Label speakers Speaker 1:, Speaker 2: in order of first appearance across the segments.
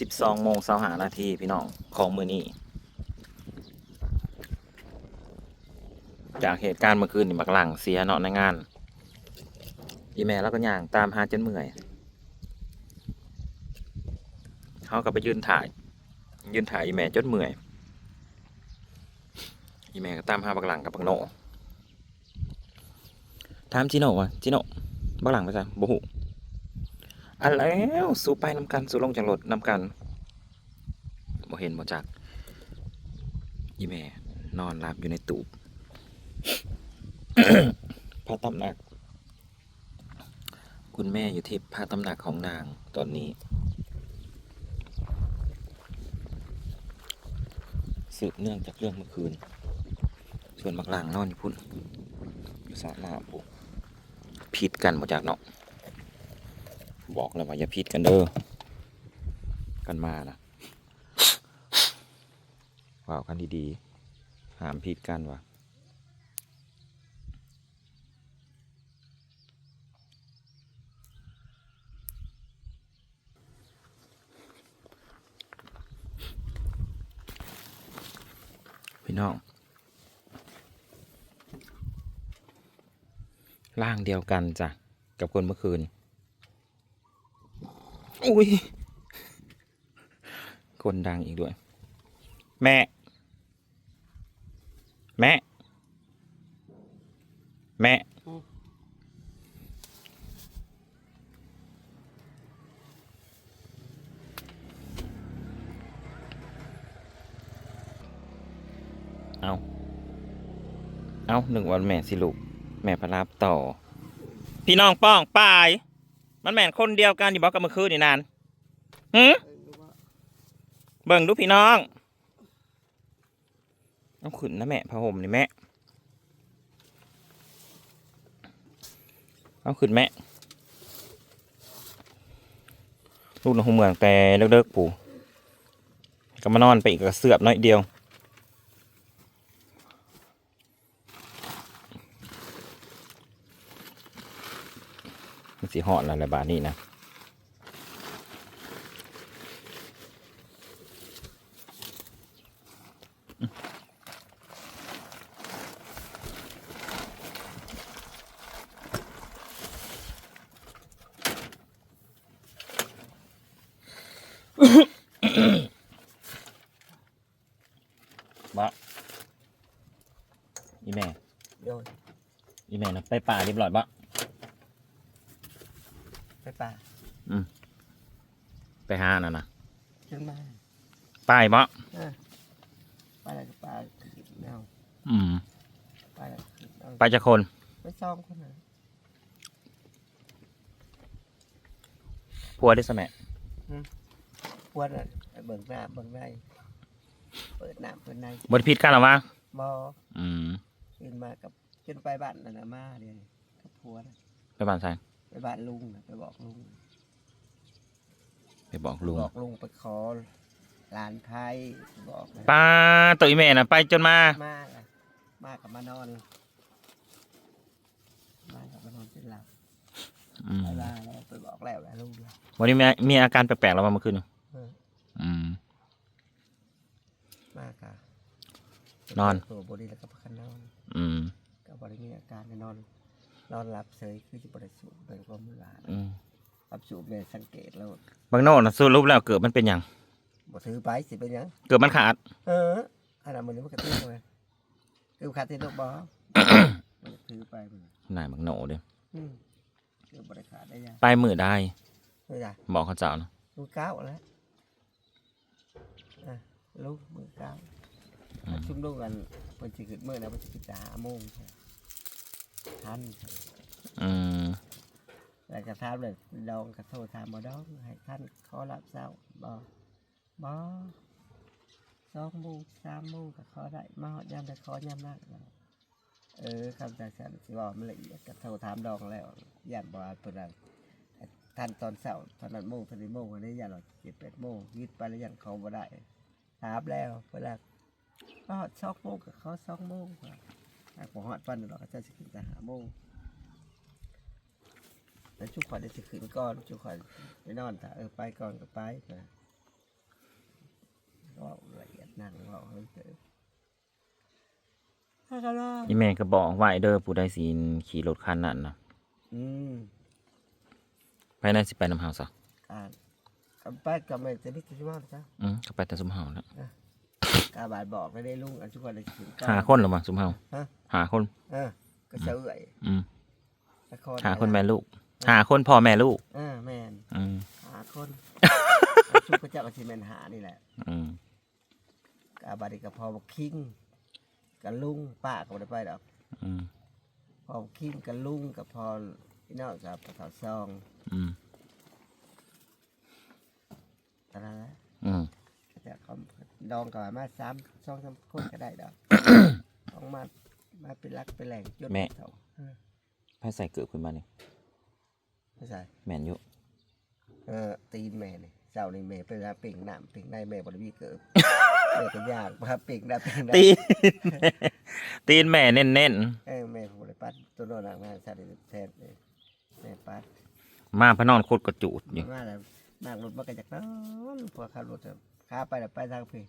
Speaker 1: สิบสองโมงเสาหานาทีพี่น้องของมือนี้ จากเหตุการณ์เมื่อคืนนี่บักหลังเสียเนาะในงาน อีแม่แล้วก็ย่างตามหาจนเมื่อยเขาก็ไปยืนถ่าย ยืนถ่ายอีแม่จนเมื่อย อีแม่ก็ตามหาบักหลังกับบักโนถามจิโน่วะจิโน่บักหลังไปซะบ่หู อันแล้วสู้ไปนำกันสู้ลงจากรถนำกันบ่เห็นบ่จักอีแม่ นอนหลับอยู่ในตูบพระตำหนัก คุณแม่อยู่ที่พระตำหนักของนางตอนนี้ สืบเนื่องจากเรื่องเมื่อคืน ส่วนมักลางนอนอยู่พุ่นอยู่สระน้ำปุ๊พิดกันมาจากเนาะ บอกแล้วว่าอย่าพิดกันเด้อกันมานะว่าวกันดีๆห้ามพิดกันว่ะพี่น้องร่างเดียวกันจ้ะกับคนเมื่อคืน อุ้ยคนดังอีกด้วย แม่ แม่ แม่ เอา เอาหนึ่งวันแม่สิลูก แม่พระรับต่อ พี่น้องป้องปาย มันแม่นคนเดียวกันอยู่บอกกับเมื่อคืนนี่นานหืมเบิ่งดูพี่น้องเอาขึ้นนะแม่ผ้าห่มนี่แม่เอาขึ้นแม่ลูกน้องเมืองแต่เลิกๆปู่ก็มานอนไปอีกกระเสือบน้อยเดียว สีหอดแล้วแหละบาทนี่นะบะอีแม่
Speaker 2: โดย
Speaker 1: อีแม่นะไปป่าเรียบร้อยบะ
Speaker 2: ไปป่า
Speaker 1: ไปหาน่ะนะ
Speaker 2: จนมา
Speaker 1: ไปบะ
Speaker 2: เออไปอะไรก็ไปแนว
Speaker 1: อืม
Speaker 2: ไปอะไรเอา
Speaker 1: ไปจะคน
Speaker 2: ไปซ่อมคนน่ะ
Speaker 1: พัวได้สมัย
Speaker 2: ปวดอะไปเบิ่งหน้าเบิ่งในเปิดหน้าเปิดใน
Speaker 1: บไดพิษกันหรอวะ
Speaker 2: บอ
Speaker 1: อืม
Speaker 2: ขึ้นมากับจนไปบ้านนั่นน่ะมาเดี๋ยวนี้กับผัวน่ะ
Speaker 1: ไปบ้านใส่
Speaker 2: ไป บ้านลุงน่ะไปบอกลุง
Speaker 1: ไปบอกลุง
Speaker 2: บอกลุงไปขอหลานไทยบอกนะ
Speaker 1: ป้าตัวอีแม่น่ะไปจนมา
Speaker 2: มาล่ะมากับมานอนมากับมานอนเป็นหลับ
Speaker 1: อืม
Speaker 2: ไปว่าแล้วไปบอกแล้วแล้วลุงแล้ว
Speaker 1: วันนี้มีมีอาการแปลกๆแล้ววะเมื่อคืนนี่
Speaker 2: เออ
Speaker 1: อืม
Speaker 2: มากค่ะ
Speaker 1: นอน
Speaker 2: ตัวบริแล้วก็พักนอน
Speaker 1: อืม
Speaker 2: ก็บริมีอาการนอน นอนหลับเฉยคือจะบริสุทธิ์เป็นความมือหลาน
Speaker 1: อืม
Speaker 2: รับสูบเนี่ยสังเกตแล้ว
Speaker 1: บางโน่นะสรุปแล้วเกิดมันเป็นหยัง
Speaker 2: บ่ถือไปสิเป็นหยัง
Speaker 1: เกิดมันขาด
Speaker 2: เออขนาดมันนี้มันกระตุ้นเลยคือขาดที่ลูกบอมันจะถือไปมัน
Speaker 1: นายบางโน่เด้
Speaker 2: อืมเกือบบริขาดได้ยัง
Speaker 1: ไปมือได้
Speaker 2: ไม่ได้
Speaker 1: บอกเขาเจ้านะ
Speaker 2: มือเก้าแล้วอะลูกมือเก้า
Speaker 1: อืม
Speaker 2: ชุ่มลูกกันเพิ่นสิขึ้นมื้อนะเพิ่นสิขึ้นจะหาโมงใช่ ทัน
Speaker 1: อืม
Speaker 2: แล้วก็ถามเลยดองกระโทรถามบ่ดองให้ท่านขอรับเช้าบ่บ่สองโมงสามโมงก็ขอได้มาฮอดยามได้ขอยามนั้นแล้วเออคำจากฉันสิว่ามันละเอียดกระโทรถามดองแล้วย่านบ่อาจเพิ่นว่าท่านตอนเช้าตอนนั้นโมงตอนนี้โมงอันนี้ย่านเราเจ็ดแปดโมงยิดไปแล้วย่านเขาบ่ได้ถามแล้วเพิ่นว่ามาฮอดสองโมงก็ขอสองโมง หากบ่ฮอดปานนั้นดอกก็จะสิขึ้นแต่ห้าโมงแล้วจุกขวัญได้สิขึ้นก่อนจุกขวัญไปนอนถ้าเออไปก่อนก็ไปนะว่าละเอียดหนังว่าเฮ้ยเจอถ้าก็ล่ะ
Speaker 1: อีแม่ก็บอกไว้เด้อผู้ใดสิขี่รถคันนั้นนะ
Speaker 2: อืม
Speaker 1: ภายในสิไปน้ำเฮาซะ
Speaker 2: การกับไปกับแม่จะได้กินมากจ้ะ
Speaker 1: อืมก็ไปแต่ซุมเฮาแล้ว
Speaker 2: กาบาดบอกไม่ได้ลุงอันทุกคนเลยกินข้ว
Speaker 1: หาคนหรือมั้งซุมเฮา
Speaker 2: ฮะ
Speaker 1: หาคน
Speaker 2: เออก็เฉย
Speaker 1: อืม
Speaker 2: ตะโก
Speaker 1: หาคนแม่ลูก หาคนพ่อแม่ลูก
Speaker 2: เออแม่น
Speaker 1: อืม
Speaker 2: หาคนชุกพระเจ้าก็ชิแมนหานี่แหละ
Speaker 1: อืม
Speaker 2: กาบาดกับพอบอกคิงกับลุงป้าก็ไม่ได้ไปดอก
Speaker 1: อืม
Speaker 2: พอบอกคิงกับลุงกับพอพี่น้องกับภาษาซอง
Speaker 1: อืม
Speaker 2: ตอนนั้นแหละ
Speaker 1: อืม
Speaker 2: แต่เขาดองกับมาสามสองสามคนก็ได้ดอกต้องมามาเป็นรักเป็นแหล่งจนเท่าเออ
Speaker 1: ไผใส่เกิดขึ้นมานี่
Speaker 2: ไม่ใช่
Speaker 1: แม่นอยู่
Speaker 2: เออตีนแม่นี่เจ้านี่แม่เป็นหาปิ่งน้ำปิ่งในแม่บริวีเกิดแม่ก็ยากพาปิ่งได้ปิ่งได้
Speaker 1: ตีน ตีนแม่เน้น
Speaker 2: เออแม่ผมเลยปัดตัวโน้นหนักมาใส่แทนเลยแม่ปัด
Speaker 1: ๆมาพระนอนโคตรกระจูดอยู่
Speaker 2: มาแล้วนั่งรถมากันจากนั้นพอขับรถจะ ขาไปแล้วไปทางพี่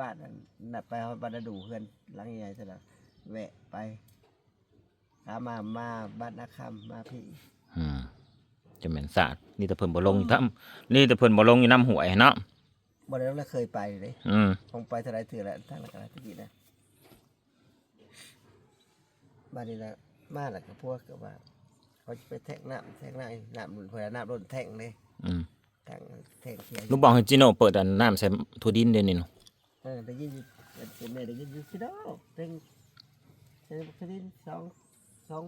Speaker 2: บ้านนั้นนัดไปเขาบ้านนาดูเพื่อนหลังใหญ่ๆจะละแวะไปขามามาบ้านนาคำมาพี่
Speaker 1: อืมจะแม่นสาดนี่แต่เพิ่นบ่ลงอยู่ทำนี่แต่เพิ่นบ่ลงอยู่น้ำหวยเนาะ
Speaker 2: บ่ได้เราเคยไปเลย
Speaker 1: อืม
Speaker 2: คงไปเท่าไรเถื่อแหละทางหลักอะไรที่นะบ้านนี้นะมาหลักกับพวกกับว่า เขาจะไปแทงน้ำแทงน้ำน้ำหนุนเพื่อน้ำโดนแทงเลย
Speaker 1: อืม
Speaker 2: แทงแทงเสีย
Speaker 1: ลูกบอกให้จิโน่เปิดอันน้ำใส่ถั่วดินเดี๋ยวนี้เนาะ
Speaker 2: เออได้ยินอยู่เป็นแม่ได้ยินอยู่พี่น้องเป็นเซนคดินสองสอง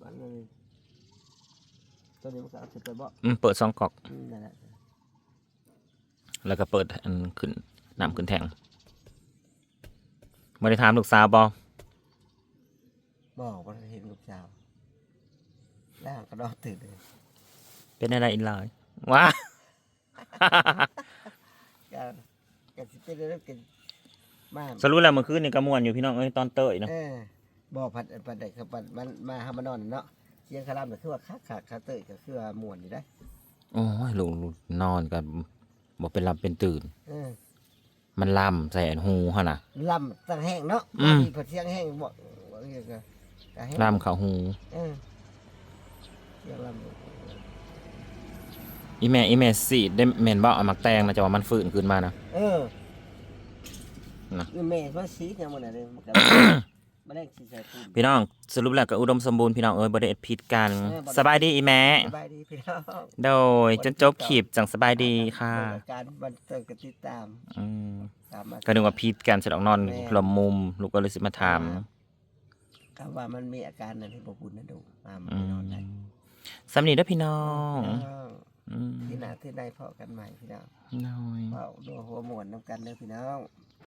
Speaker 2: บ้านเลยตัวนี้มันก็เอาเสร็จไปบ่
Speaker 1: อืมเปิดซองกอก
Speaker 2: อืมนั่นแหละ
Speaker 1: แล้วก็เปิดอันขึ้นน้ำขึ้นแทงบ่ได้ถามลูกสาวบ่
Speaker 2: บอกว่าเห็นลูกสาวแล้วก็นอนตื่นเลย
Speaker 1: เป็นอะไรอีกเลยว้า
Speaker 2: ก็ก็สิเป็นเรื่องกันมา
Speaker 1: สรุปแล้วเมื่อคืนนี่ก็ม่วนอยู่พี่น้องเอ้ยตอนเตยเนาะ
Speaker 2: เออบอกผัดผัดได้ครับผัดมันมาหามานอนเนาะเสียงคารามก็คือว่าคักคักคาเตยก็คือว่าม่วนอยู่ได้
Speaker 1: โอ้ยลูกลูกนอนกันบ่เป็นหลับเป็นตื่น
Speaker 2: เออ
Speaker 1: มันล่ำใส่อันหูหั่นน่ะ
Speaker 2: ลำตั้งแห้งเนาะ
Speaker 1: อืม
Speaker 2: มีผัดเสียงแห้งบ่บ่เรียกก็ก็แห้ง
Speaker 1: ล่ำเข้าหู
Speaker 2: เออเสียงลำ
Speaker 1: อีแม่อีแม่สีดได้แม่นบ่เอามักแตงนะจะว่ามันฟื้นขึ้นมานะ
Speaker 2: เออ
Speaker 1: น่ะ
Speaker 2: นี่แม่ว่าสีจังมันน่ะเด้มันก็มาแลกสีใส่ปูน
Speaker 1: พี่น้องสรุปแล้วก็อุดมสมบูรณ์พี่น้องเอ้ยบ่ได้เอ็ดผิดกัน
Speaker 2: เออบ่ได้
Speaker 1: สบายดีอีแม่
Speaker 2: สบายดีพี่น้อง
Speaker 1: โดยจนจบคลิปจังสบายดีค่ะ
Speaker 2: เบิ่งอาการบันเทิงกันติดตาม
Speaker 1: อืม
Speaker 2: ตามมา
Speaker 1: ก็นึกว่าผิดกันสะดอกนอน
Speaker 2: แม่
Speaker 1: พลมมุม ลูกก็เลยสิมาถาม
Speaker 2: คำว่ามันมีอาการนั้นให้บ่บุญนะดูมามัน
Speaker 1: อื
Speaker 2: ไปน
Speaker 1: ม
Speaker 2: อนได้
Speaker 1: สำนีเด้อพี่น้อง
Speaker 2: พี่น้อง
Speaker 1: อืม
Speaker 2: ที่หน้าที่ใดพอกันใหม่พี่น้อง
Speaker 1: น้อย
Speaker 2: เฝ้าดูหัวหมวนน้ำกันเด้อพี่น้อง